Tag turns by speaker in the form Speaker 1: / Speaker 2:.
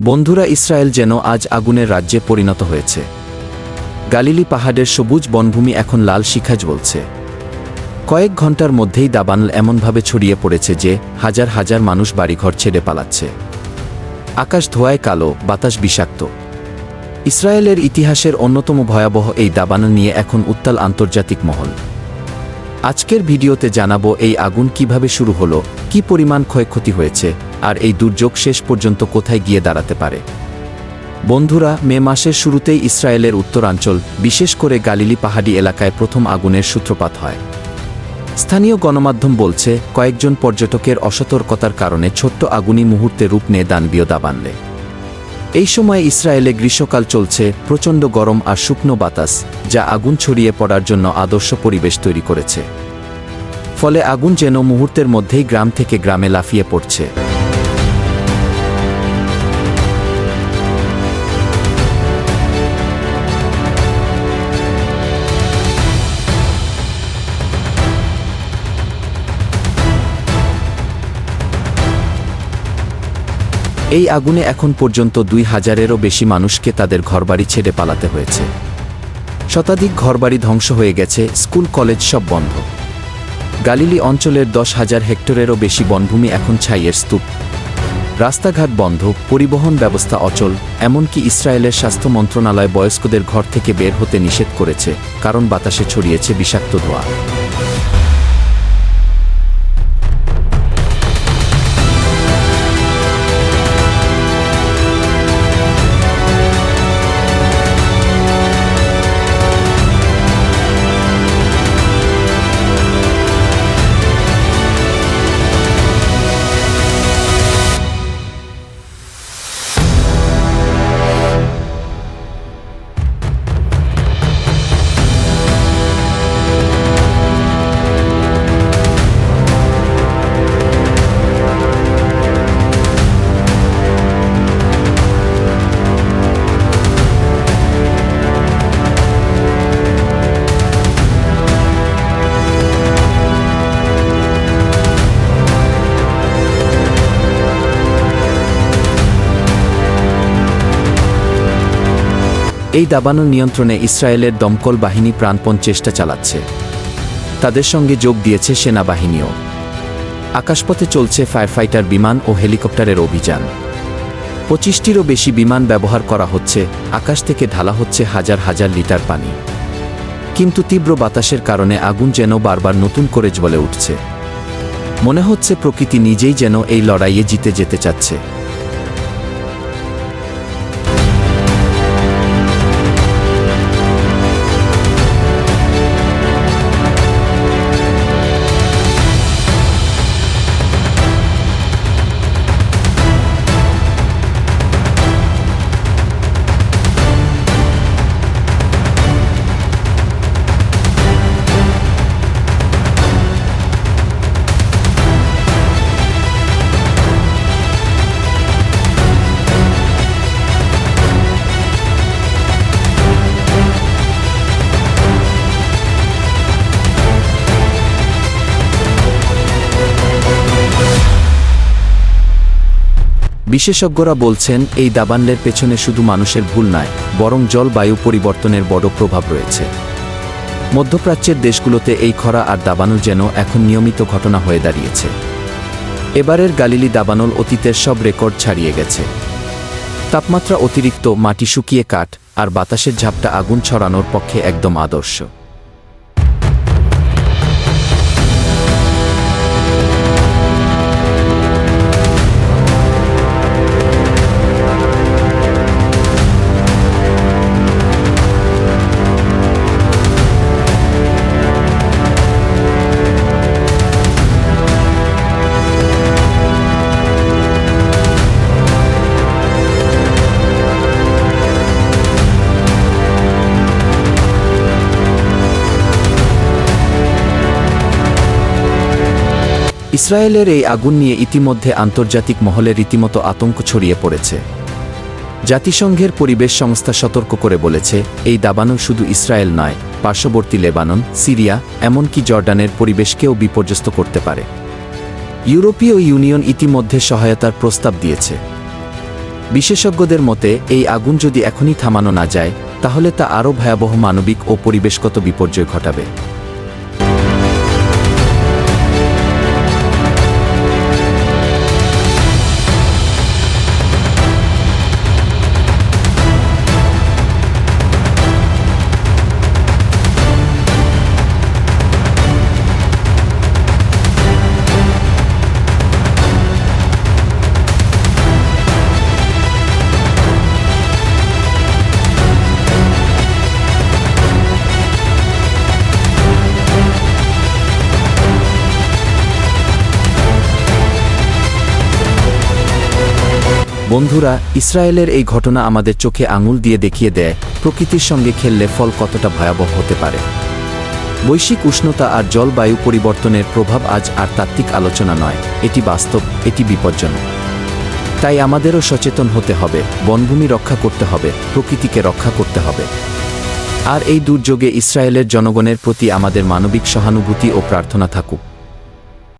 Speaker 1: বন্ধুরা ইসরায়েল যেন আজ আগুনের রাজ্যে পরিণত হয়েছে। গালিলি পাহাড়ের সবুজ বনভূমি এখন লাল শিখা জ্বলছে কয়েক ঘণ্টার মধ্যেই দাবানল এমনভাবে ছড়িয়ে পড়েছে যে হাজার হাজার মানুষ বাড়িঘর ছেড়ে পালাচ্ছে। আকাশ ধোয়ায় কালো, বাতাস বিষাক্ত। ইসরায়েলের ইতিহাসের অন্যতম ভয়াবহ এই দাবানল নিয়ে এখন উত্তাল আন্তর্জাতিক মহল। আজকের ভিডিওতে জানাব এই আগুন কীভাবে শুরু হলো, কি পরিমাণ ক্ষয়ক্ষতি হয়েছে আর এই দুর্যোগ শেষ পর্যন্ত কোথায় গিয়ে দাঁড়াতে পারে? বন্ধুরা, মে মাসের শুরুতেই ইসরায়েলের উত্তরাঞ্চল, বিশেষ করে গালিলি পাহাড়ি এলাকায় প্রথম আগুনের সূত্রপাত হয়। স্থানীয় গণমাধ্যম বলছে, কয়েকজন পর্যটকের অসতর্কতার কারণে ছোট্ট আগুনি মুহূর্তে রূপ নিয়ে দানবীয় দাবানলে এই সময় ইসরায়েলে গ্রীষ্মকাল চলছে, প্রচণ্ড গরম আর শুকনো বাতাস, যা আগুন ছড়িয়ে পড়ার জন্য আদর্শ পরিবেশ তৈরি করেছে। ফলে আগুন যেন মুহূর্তের মধ্যেই গ্রাম থেকে গ্রামে লাফিয়ে পড়ছে। এই আগুনে এখন পর্যন্ত দুই হাজারেরও বেশি মানুষকে তাদের ঘরবাড়ি ছেড়ে পালাতে হয়েছে। শতাধিক ঘরবাড়ি ধ্বংস হয়ে গেছে, স্কুল, কলেজ সব বন্ধ। গালিলি অঞ্চলের দশ হাজার হেক্টরেরও বেশি বনভূমি এখন ছাইয়ের স্তূপ। রাস্তাঘাট বন্ধ, পরিবহন ব্যবস্থা অচল, এমনকি ইসরায়েলের স্বাস্থ্য মন্ত্রণালয় বয়স্কদের ঘর থেকে বের হতে নিষেধ করেছে, কারণ বাতাসে ছড়িয়েছে বিষাক্ত ধোঁয়া। এই দাবানল নিয়ন্ত্রণে ইসরায়েলের দমকল বাহিনী প্রাণপণ চেষ্টা চালাচ্ছে। তাদের সঙ্গে যোগ দিয়েছে সেনাবাহিনীও। আকাশপথে চলছে ফায়ারফাইটার বিমান ও হেলিকপ্টারের অভিযান। পঁচিশটিরও বেশি বিমান ব্যবহার করা হচ্ছে, আকাশ থেকে ঢালা হচ্ছে হাজার হাজার লিটার পানি। কিন্তু তীব্র বাতাসের কারণে আগুন যেন বারবার নতুন করে জ্বলে উঠছে। মনে হচ্ছে প্রকৃতি নিজেই যেন এই লড়াইয়ে জিতে যেতে চাচ্ছে। বিশেষজ্ঞরা বলছেন, এই দাবানলের পেছনে শুধু মানুষের ভুল নয়, বরং জলবায়ু পরিবর্তনের বড় প্রভাব রয়েছে। মধ্যপ্রাচ্যের দেশগুলোতে এই খরা আর দাবানল যেন এখন নিয়মিত ঘটনা হয়ে দাঁড়িয়েছে। এবারের গালিলি দাবানল অতীতের সব রেকর্ড ছাড়িয়ে গেছে। তাপমাত্রা অতিরিক্ত, মাটি শুকিয়ে কাঠ, আর বাতাসের ঝাপটা আগুন ছড়ানোর পক্ষে একদম আদর্শ। ইসরায়েলের এই আগুন নিয়ে ইতিমধ্যে আন্তর্জাতিক মহলে রীতিমতো আতঙ্ক ছড়িয়ে পড়েছে। জাতিসংঘের পরিবেশ সংস্থা সতর্ক করে বলেছে, এই দাবানল শুধু ইসরায়েল নয়, পার্শ্ববর্তী লেবানন, সিরিয়া, এমনকি জর্ডানের পরিবেশকেও বিপর্যস্ত করতে পারে। ইউরোপীয় ইউনিয়ন ইতিমধ্যে সহায়তার প্রস্তাব দিয়েছে। বিশেষজ্ঞদের মতে, এই আগুন যদি এখনই থামানো না যায়, তাহলে তা আরও ভয়াবহ মানবিক ও পরিবেশগত বিপর্যয় ঘটাবে। বন্ধুরা, ইসরায়েলের এই ঘটনা আমাদের চোখে আঙুল দিয়ে দেখিয়ে দেয়, প্রকৃতির সঙ্গে খেললে ফল কতটা ভয়াবহ হতে পারে। বৈশ্বিক উষ্ণতা আর জলবায়ু পরিবর্তনের প্রভাব আজ আর তাত্ত্বিক আলোচনা নয়, এটি বাস্তব, এটি বিপজ্জনক। তাই আমাদেরও সচেতন হতে হবে, বনভূমি রক্ষা করতে হবে, প্রকৃতিকে রক্ষা করতে হবে। আর এই দুর্যোগে ইসরায়েলের জনগণের প্রতি আমাদের মানবিক সহানুভূতি ও প্রার্থনা থাকুক।